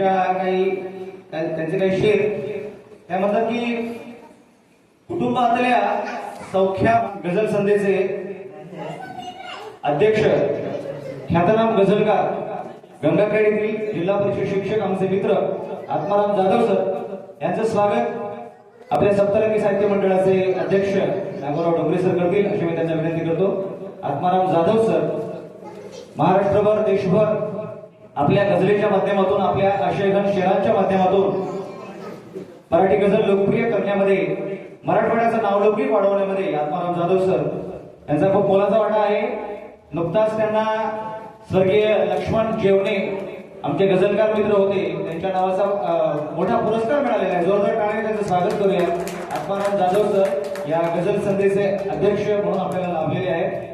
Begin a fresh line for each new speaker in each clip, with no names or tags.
काही त्यांचे काही शेर त्या म्हणतात की कुटुंबातल्या सौख्या गझल संधेचे अध्यक्ष ख्यातनाम गझलकार गंगाखेड येथील जिल्हा परिषद शिक्षक आमचे मित्र आत्माराम जाधव सर यांचं स्वागत आपल्या सप्तरंगी साहित्य मंडळाचे अध्यक्ष नागोराव डोंगरे सर करतील. अशी मी त्यांना विनंती करतो. आत्माराम जाधव सर महाराष्ट्रभर देशभर आपल्या गझलेच्या माध्यमातून आपल्या आशयघन शेरांच्या माध्यमातून मराठी गझल लोकप्रिय करण्यामध्ये मराठवाड्याचं नावलौकिक वाढवण्यामध्ये आत्माराम जाधव सर यांचा खूप मोलाचा वाटा आहे. नुकताच त्यांना स्वर्गीय लक्ष्मण जेवणे आमचे गझलकार मित्र होते. त्यांच्या नावाचा मोठा पुरस्कार मिळालेला आहे. जोरदार टाळ्याने त्यांचं स्वागत करूया. आत्माराम जाधव सर या गझल संधीचे अध्यक्ष म्हणून आपल्याला लाभलेले आहेत.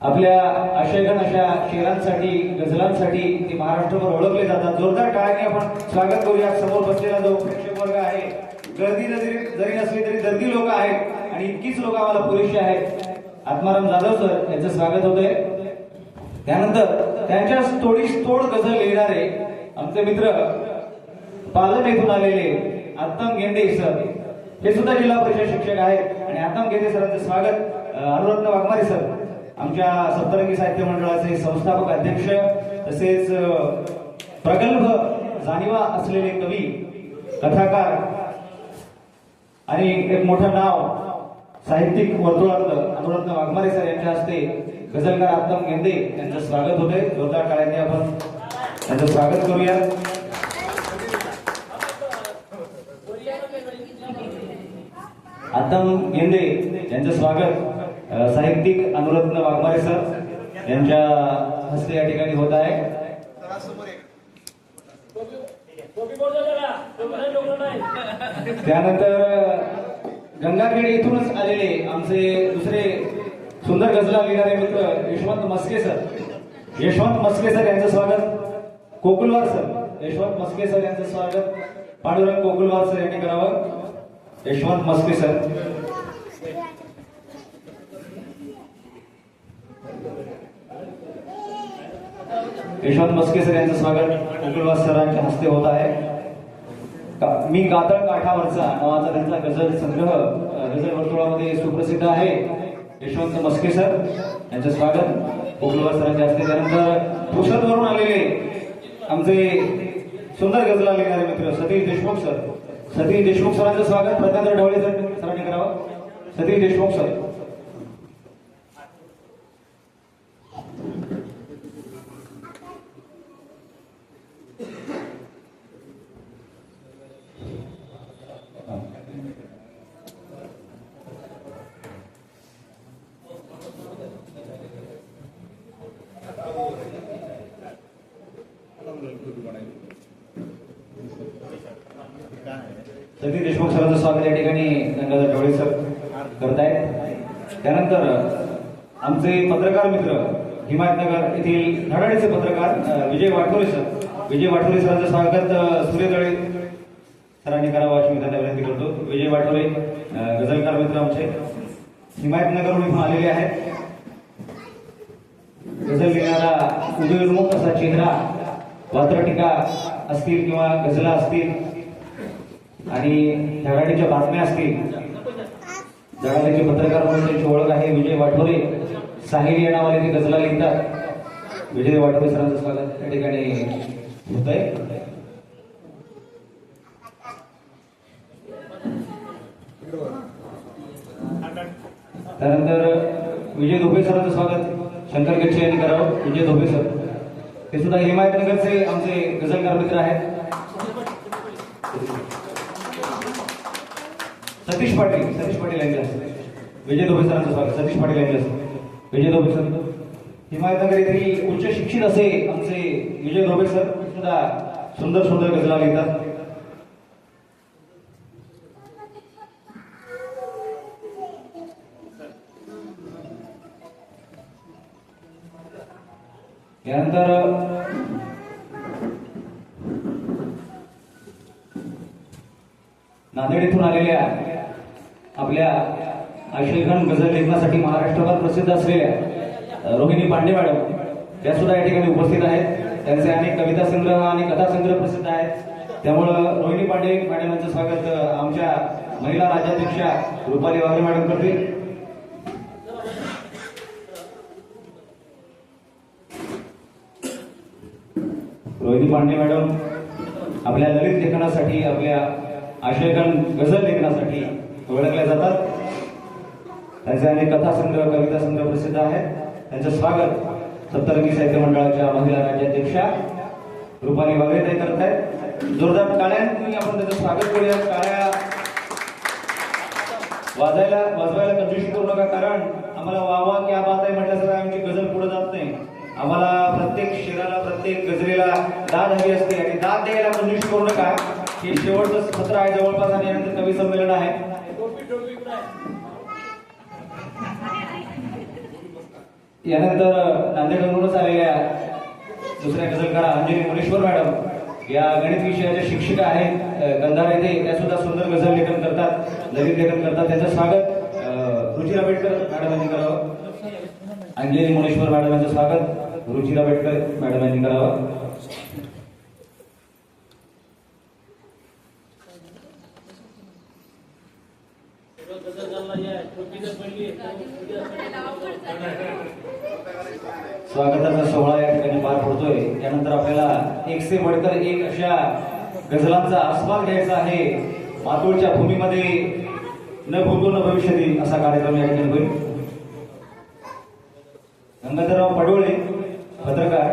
आपल्या आशयघन अशा शेरांसाठी गझलांसाठी ते महाराष्ट्रभर ओळखले जातात. जोरदार टाळ्याने आपण स्वागत करूया. समोर बसलेला जो प्रेक्षक वर्ग आहे गर्दी जरी जरी नसली तरी गर्दी लोक आहेत आणि इतकीच लोक आम्हाला पुरेशी आहेत. आत्माराम जाधव सर यांचं स्वागत होतंय. त्यानंतर त्यांच्या तोडीस तोड गझल लिहिणारे आमचे मित्र पालन येथून आलेले आत्तम गेंडे सर. हे सुद्धा जिल्हा परिषद शिक्षक आहेत. आणि आत्तम गेंडे सरांचं स्वागत अनुरत्न वाघमारे सर. आमच्या सप्तरंगी साहित्य मंडळाचे संस्थापक अध्यक्ष तसेच प्रगल्भ जाणीवा असलेले कवी कथाकार आणि एक मोठं नाव साहित्यिक वर्तुळातलं अनुरत्न वाघमारे सर यांच्या हस्ते गझलकार आत्तम गेंदे यांचं स्वागत होते जोरदार टाळ्यांनी आपण त्यांचं स्वागत करूया. आत्तम गेंदे यांचं स्वागत. साहित्यिक अनुरत्न वाघमारे सर यांच्या हस्ते या ठिकाणी होत आहे. त्यानंतर गंगाखेड येथूनच आलेले आमचे दुसरे सुंदर गजला लिहिणारे मित्र यशवंत मस्के सर. यशवंत मस्के सर यांचं स्वागत. कोकुलवार सर यशवंत मस्के सर यांचं स्वागत. पांडुरंग कोकुलवार सर यांनी करावं. यशवंत मस्के सर. यशवंत मस्के सर यांचं स्वागत. कोकणवास सरांच्या हस्ते होत आहे. का- मी गातळ काठावरचा नावाचा त्यांचा गझल संग्रह अ, गझल वर्तुळामध्ये सुप्रसिद्ध आहे. यशवंत मस्के सर यांचं स्वागत. कोकणवास सरांच्या हस्ते त्यानंतर पुसदवरून आलेले आमचे सुंदर गझला लिहिणारे मित्र सतीश देशमुख सर. सतीश देशमुख सरांचं स्वागत. प्रतांतर ढवळे सर सरांनी करावं. सतीश देशमुख सर. सतीश देशमुख सरांचं स्वागत या ठिकाणी गंगाधर ढवळे सर करतायत. त्यानंतर आमचे पत्रकार मित्र हिमायतनगर येथील धडाडीचे पत्रकार विजय वाठोरे सर. विजय वाठोरे सरांचं स्वागत अ, सूर्यदळे सरांनी करावं अशी मी त्यांना विनंती करतो. विजय वाठोरे गझलकार मित्र आमचे. हिमायतनगरहून इथून आलेले आहेत. गझल लिहिणारा उदयोन्मुख असा चेहरा वात्रटिका असतील किंवा गजला असतील आणि धडाडीच्या बातम्या असतील. धडाडीचे पत्रकार म्हणून त्यांची ओळख आहे विजय वाठोरे. साहिल या नावाने ते गजला लिहितात विजय वाठोरे सरांचं स्वागत. या ठिकाणी होत आहे त्यानंतर विजय धोबे सरांचं स्वागत. शंकर गच्छे यांनी करावं. विजय धोबे सर. ते सुद्धा हिमायतनगरचे आमचे गझलकार मित्र आहेत. सतीश पाटील सतीश पाटील यांनी विजय धोबे सरांचं स्वागत सतीश पाटील यांनी विजय धोबे सर. हिमायतनगर येथील उच्च शिक्षित असे आमचे विजय धोबे सर सुद्धा सुंदर सुंदर गजला लिहितात. यानंतर नांदेड येथून आलेल्या आपल्या आशयघन गझल लेखनासाठी महाराष्ट्रभर प्रसिद्ध असलेल्या रोहिणी पांडे मॅडम त्या सुद्धा या ठिकाणी उपस्थित आहेत. त्यांचे अनेक कविता संग्रह आणि कथा संग्रह प्रसिद्ध आहेत. त्यामुळं रोहिणी पांडे मॅडम यांचं स्वागत आमच्या महिला राज्याध्यक्षा रुपाली वाघरे मॅडम करतील रोहिणी पांडे मॅडम आपल्या ललित लेखनासाठी आपल्या आशयकन गझल लेखनासाठी ओळखल्या जातात. त्यांचे अनेक कथा संग्रह कविता संग्रह प्रसिद्ध आहेत. त्यांचं स्वागत सप्तरंगी साहित्य मंडळाच्या महिला राज्याध्यक्षा रुपाली ते करत आहेत. जोरदार टाळ्यांनी आपण त्याचं स्वागत करूया. टाळ्या वाजायला वाजवायला कंजूशी करू नका कारण आम्हाला वावा क्या बात आहे म्हटल्याशिवाय आमची गझल पुढे जात नाही. आम्हाला प्रत्येक शिराला प्रत्येक गजरेला दाद हवी असते आणि दाद द्यायला निष्ठ करू नका. हे शेवटचं सत्र आहे जवळपास आणि यानंतर कवी संमेलन आहे. यानंतर नांदेडवरूनच आलेल्या दुसऱ्या गजलकार अंजली मुनेश्वर मॅडम या गणित विषयाच्या शिक्षिका आहेत. गंधार येथे त्या सुद्धा सुंदर गझल लेखन करतात ललित लेखन करतात. त्यांचं स्वागत रुचिरा बेटकर मॅडम यांनी करावं. अंजली मुनेश्वर मॅडम यांचं स्वागत रुचिरा बेटकर मॅडम यांनी करावं. स्वागताचा सोहळा या ठिकाणी पार पडतोय. त्यानंतर आपल्याला एक से एक अशा गझलांचा आस्वाद घ्यायचा आहे. मातोळच्या भूमीमध्ये न भूतो न भविष्यती असा कार्यक्रम या ठिकाणी होईल. गंगाधरराव पडोळे पत्रकार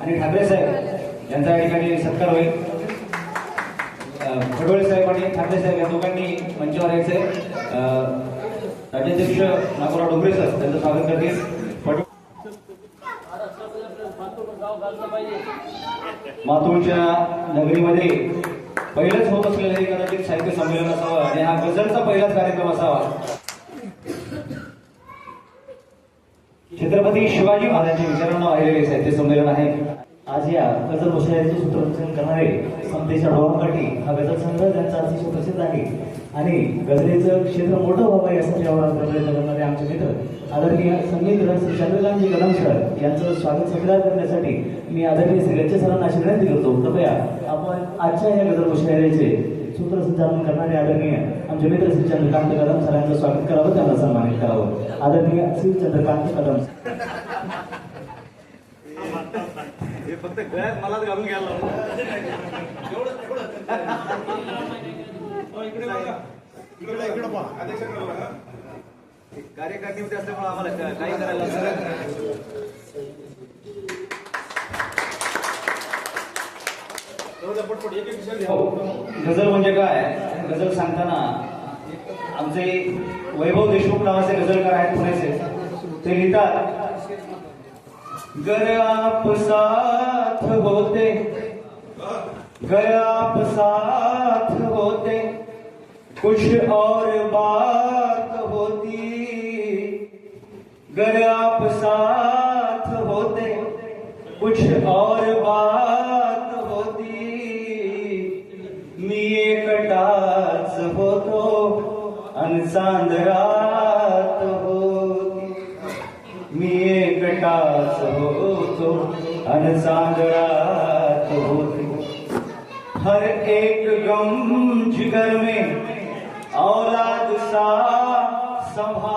आणि ठाकरे साहेब यांचा या ठिकाणी सत्कार होईल. अं, पडोळे साहेब आणि ठाकरे साहेब या दोघांनी मंचावर यायचंय. अं, राज्याध्यक्ष नागोराव डोंगरे सर त्यांचं स्वागत करतील मातूरच्या नगरीमध्ये पहिलंच होत असलेलं हे कदाचित साहित्य संमेलन असावं आणि हा गझलचा पहिलाच कार्यक्रम असावा. छत्रपती शिवाजी महाराजांच्या विचारांना वाहिलेले साहित्य संमेलन आहे.
आज या गजल मुशायरीचे सूत्ररचन करणारे संदेशा डोळांकाठी हा गजल संग्रह त्यांचा अतिशय प्रसिद्ध आहे. आणि गजलेचं क्षेत्र मोठं व्हावं यासाठी आवाज प्रयत्न करणारे आमचे मित्र आदरणीय संगीत रस चंद्रकांतजी कदम सर यांचं स्वागत सत्कार करण्यासाठी मी आदरणीय श्री सरांना अशी विनंती करतो कृपया आपण आजच्या या गजल मुशायरीचे सूत्रसंचालन करणारे आदरणीय आमचे मित्र श्री चंद्रकांत कदम सरांचं स्वागत करावं त्यांना सन्मानित करावं. आदरणीय श्री चंद्रकांत कदम
सर. फक्त गळ्यात मलाच घालून घ्यायला कार्यकारिणीमध्ये असल्यामुळे आम्हाला का- काही करायला. हो. गझल म्हणजे काय? गझल सांगताना आमचे वैभव देशमुख नावाचे गझलकार आहेत पुण्याचे. ते लिहितात गर आप साथ होते गर आप साथ होते कुछ और बात होती गर आप साथ होते कुछ और बात होती मी एकटाच होतो अनसांदरात होती मी एकटाच होतो अनसांदरात होते हर एक गम जिगर में औलाद सा संभा